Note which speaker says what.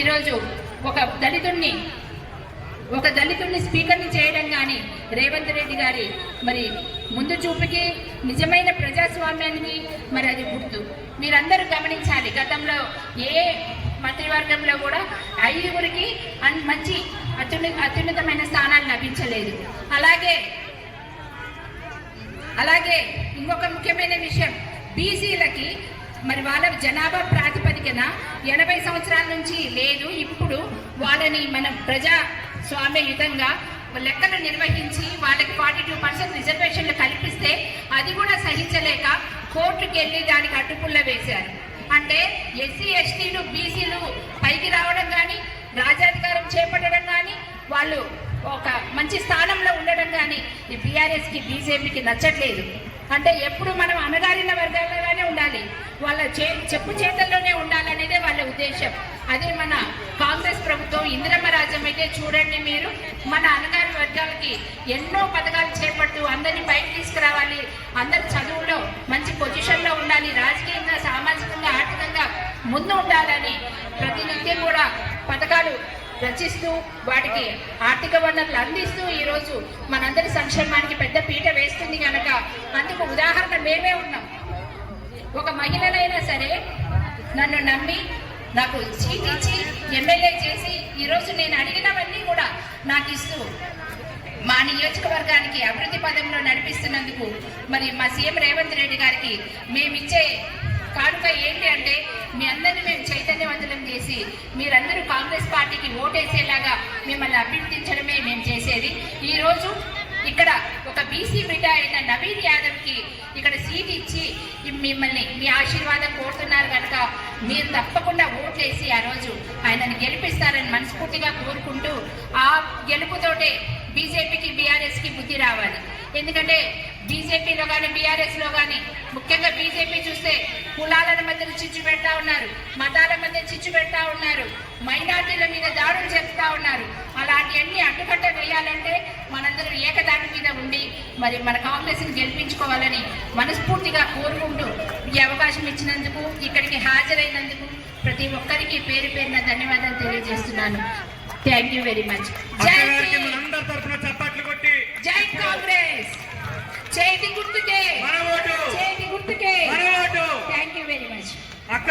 Speaker 1: ఈరోజు ఒక దళితుణ్ణి ఒక దళితుడిని స్పీకర్ని చేయడం కానీ రేవంత్ రెడ్డి గారి మరి ముందు చూపుకి నిజమైన ప్రజాస్వామ్యానికి మరి అది గుర్తు. మీరందరూ గమనించాలి గతంలో ఏ మంత్రివర్గంలో కూడా ఐదుగురికి మంచి అత్యున్న అత్యున్నతమైన స్థానాలు లభించలేదు. అలాగే అలాగే ఇంకొక ముఖ్యమైన విషయం బీసీలకి మరి వాళ్ళ జనాభా ప్రాతిపదికన ఎనభై సంవత్సరాల నుంచి లేదు ఇప్పుడు వాళ్ళని మన ప్రజా స్వామ్యయుతంగా లెక్కలు నిర్వహించి వాళ్ళకి ఫార్టీ టూ పర్సెంట్ రిజర్వేషన్లు కల్పిస్తే అది కూడా సహించలేక కోర్టుకు వెళ్ళి దానికి అడ్డుపుల్ల వేశారు. అంటే ఎస్సీ ఎస్టీలు బీసీలు పైకి రావడం కానీ రాజాధికారం చేపట్టడం కానీ వాళ్ళు ఒక మంచి స్థానంలో ఉండడం కానీ ఈ బీఆర్ఎస్ బీజేపీకి నచ్చట్లేదు. అంటే ఎప్పుడు మనం అనగారిన వర్గాల్లో కానీ చెప్పు చేతల్లోనే ఉండాలనేదే వాళ్ళ ఉద్దేశం. అదే మన కాంగ్రెస్ ప్రభుత్వం ఇందిరమ్మ రాజ్యం అయితే చూడండి మీరు మన అనగారి వర్గాలకి ఎన్నో పథకాలు చేపడుతూ అందరినీ బయట తీసుకురావాలి. అందరు చదువులో మంచి పొజిషన్లో ఉండాలి. రాజకీయంగా సామాజికంగా ఆర్థికంగా ముందు ఉండాలని ప్రతినిత్యం కూడా పథకాలు రచిస్తూ వాటికి ఆర్థిక వనరులు అందిస్తూ ఈరోజు మనందరి సంక్షేమానికి పెద్ద పీట వేస్తుంది కనుక అందుకు ఉదాహరణ మేమే ఉన్నాం. ఒక మహిళనైనా సరే నన్ను నమ్మి నాకు సీట్ ఇచ్చి ఎమ్మెల్యే చేసి ఈరోజు నేను అడిగినవన్నీ కూడా నాకు ఇస్తూ మా నియోజకవర్గానికి అభివృద్ధి పదంలో నడిపిస్తున్నందుకు మరి మా సీఎం రేవంత్ రెడ్డి గారికి మేమిచ్చే కానుక ఏంటి అంటే మీ అందరినీ మేము చైతన్యవంతులం చేసి మీరందరూ కాంగ్రెస్ పార్టీకి ఓటేసేలాగా మిమ్మల్ని అభ్యర్థించడం ఇక్కడ ఒక బీసీ బిడ్డ అయిన నవీన్ యాదవ్కి ఇక్కడ సీట్ ఇచ్చి మిమ్మల్ని మీ ఆశీర్వాదం కోరుతున్నారు కనుక మీరు తప్పకుండా ఓట్లేసి ఆ రోజు ఆయనను గెలిపిస్తారని మనస్ఫూర్తిగా కోరుకుంటూ ఆ గెలుపుతోటే బీజేపీకి బీఆర్ఎస్కి బుద్ధి రావాలి. ఎందుకంటే బీజేపీలో కానీ బీఆర్ఎస్లో కానీ ముఖ్యంగా బీజేపీ చూస్తే కులాల మధ్య చిచ్చు పెడతా ఉన్నారు మతాల మధ్య చిచ్చు పెడతా ఉన్నారు మైనార్టీల మీద దాడులు చేస్తా ఉన్నారు ఉండి మరి మన కాంగ్రెస్ని గెలిపించుకోవాలని మనస్ఫూర్తిగా కోరుకుంటూ ఈ అవకాశం ఇచ్చినందుకు ఇక్కడికి హాజరైనందుకు ప్రతి ఒక్కరికి పేరు పేరున ధన్యవాదాలు తెలియజేస్తున్నాను. థ్యాంక్ యూ వెరీ మచ్ జై కాంగ్రెస్. చేతి
Speaker 2: ఓటు